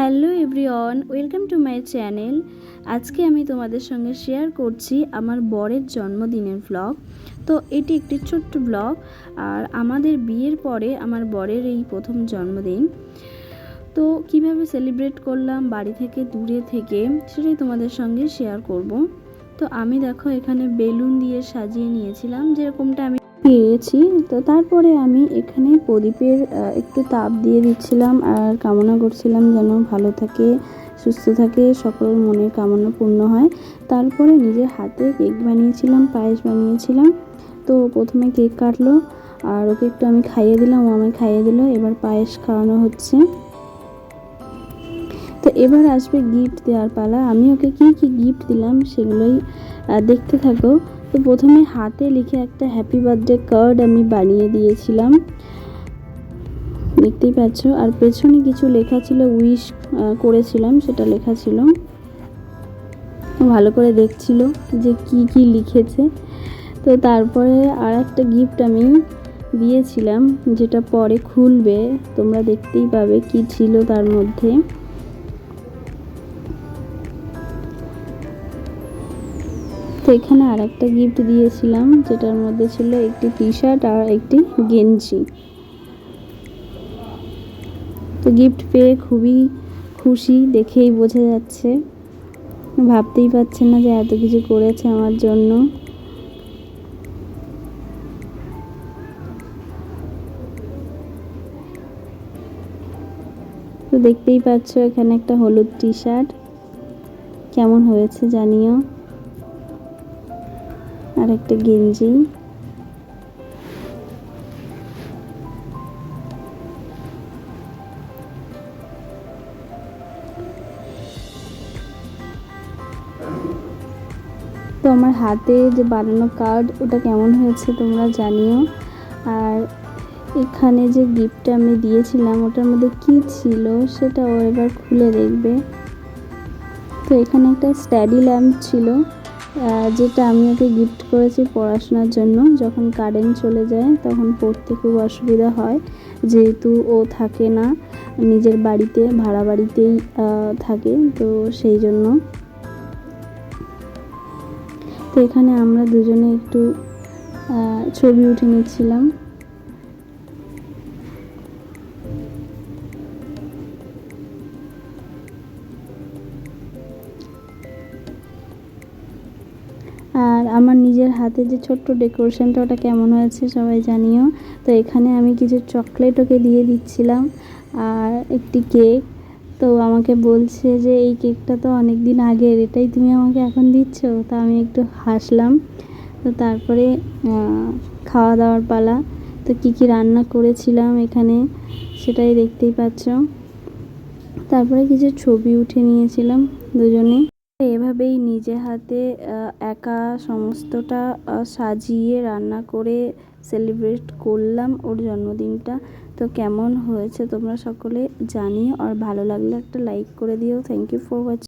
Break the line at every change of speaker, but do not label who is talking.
Hello everyone, welcome to my channel. আজকে আমি তোমাদের সঙ্গে শেয়ার করছি আমার বরের জন্মদিনের ব্লগ তো এটি একটি ছোট্ট ব্লগ আর আমাদের বিয়ের পরে আমার বরের এই প্রথম জন্মদিন। তো কীভাবে সেলিব্রেট করলাম, বাড়ি থেকে, দূরে থেকে, সেটাই তোমাদের সঙ্গে শেয়ার করব। তো আমি দেখো এখানে বেলুন দিয়ে সাজিয়ে নিয়েছিলাম, যেরকমটা আমি পেয়েছি। তো তারপরে আমি এখানে প্রদীপের একটু তাপ দিয়ে দিচ্ছিলাম আর কামনা করছিলাম যেন ভালো থাকে, সুস্থ থাকে সকল মনের কামনা পূর্ণ হয়। তারপরে নিজের হাতে কেক বানিয়েছিলাম, পায়েস বানিয়েছিলাম। তো প্রথমে কেক কাটলো আর ওকে একটু আমি খাইয়ে দিলাম, ও আমায় খাইয়ে দিল। এবার পায়েস খাওয়ানো হচ্ছে। তো এবার আসবে গিফট দেওয়ার পালা। আমি ওকে কী কী গিফট দিলাম সেগুলোই দেখতে থাকো। তো প্রথমে হাতে লিখে একটা হ্যাপি বার্থডে কার্ড আমি বানিয়ে দিয়েছিলাম। দেখতেই পাচ্ছ। আর পেছনে কিছু লেখা ছিল, উইশ করেছিলাম, সেটা লেখা ছিল। ভালো করে দেখছিল যে কি কি লিখেছে। তো তারপরে আর একটা গিফট আমি দিয়েছিলাম, যেটা পরে খুলবে। তোমরা দেখতেই পাবে কি ছিল তার মধ্যে। তো এখানে আর একটা গিফট দিয়েছিলাম, যেটার মধ্যে ছিল একটি টি শার্ট আর একটি গেঞ্জি। তো গিফট পেয়ে খুবই খুশি, দেখেই বোঝা যাচ্ছে। ভাবতেই পারছে না যে এত কিছু করেছে আমার জন্য। তো দেখতেই পাচ্ছ এখানে একটা হলুদ টি শার্ট কেমন হয়েছে জানিও। আর একটা গেঞ্জি। তো আমার হাতে যে বানানো কার্ড ওটা কেমন হয়েছে তোমরা জানিও। আর এখানে যে গিফটটা আমি দিয়েছিলাম, ওটার মধ্যে কি ছিল সেটা ও এবার খুলে দেখবে। তো এখানে একটা স্টাডি ল্যাম্প ছিল। যেটা আমি ওকে গিফট করেছি পড়াশোনার জন্য, যখন কারেন্ট চলে যায় তখন পড়তে খুব অসুবিধা হয়। যেহেতু ও থাকে না, নিজের বাড়িতে, ভাড়া বাড়িতেই থাকে, তো সেই জন্য। তো এখানে আমরা দুজনে একটু ছবি উঠে নিচ্ছিলাম। আর আমার নিজের হাতে যে ছোট্ট ডেকোরেশনটা ওটা কেমন হয়েছে সবাই জানিও। তো এখানে আমি কিছু চকলেট ওকে দিয়ে দিচ্ছিলাম আর একটি কেক। তো আমাকে বলছে যে, এই কেকটা তো অনেক দিন আগের, এটাই তুমি আমাকে এখন দিচ্ছ? তো আমি একটু হাসলাম। তো তারপরে খাওয়া দাওয়ার পালা। তো কী কী রান্না করেছিলাম এখানে সেটাই দেখতেই পাচ্ছ। তারপরে কিছু ছবি উঠে নিয়েছিলাম দুজনে। এভাবেই নিজে হাতে একা সমস্তটা সাজিয়ে রান্না করে সেলিব্রেট করলাম ওর জন্মদিনটা। তো কেমন হয়েছে তোমরা সকলে জানিও। আর ভালো লাগলে একটা লাইক করে দিও। Thank you for watching